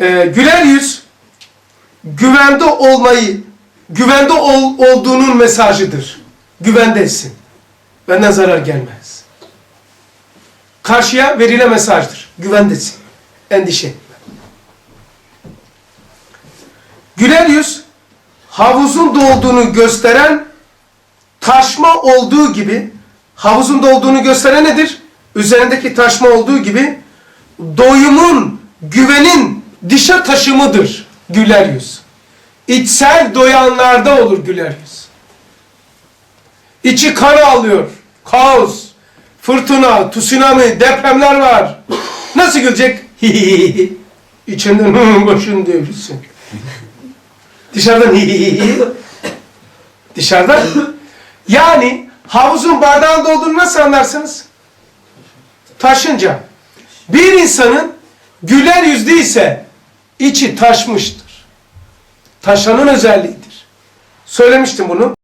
Ee, güler yüz güvende olmayı, güvende ol, olduğunun mesajıdır. Güvendesin. Benden zarar gelmez. Karşıya verilen mesajdır. Güvendesin. Endişe. Güler yüz havuzun dolduğunu gösteren taşma olduğu gibi havuzun dolduğunu gösteren nedir? Üzerindeki taşma olduğu gibi doyumun, güvenin dışa taşımıdır güler yüz. İçsel doyanlarda olur güler yüz. İçi kan alıyor. Kaos, fırtına, tsunami, depremler var. Nasıl gülecek? İçinden "Hı, başın devrilsin. Dışarıdan Dışarıdan. Yani havuzun bardağın dolduğunu nasıl anlarsınız? Taşınca. Bir insanın güler yüzlü ise içi taşmıştır. Taşanın özelliğidir. Söylemiştim bunu.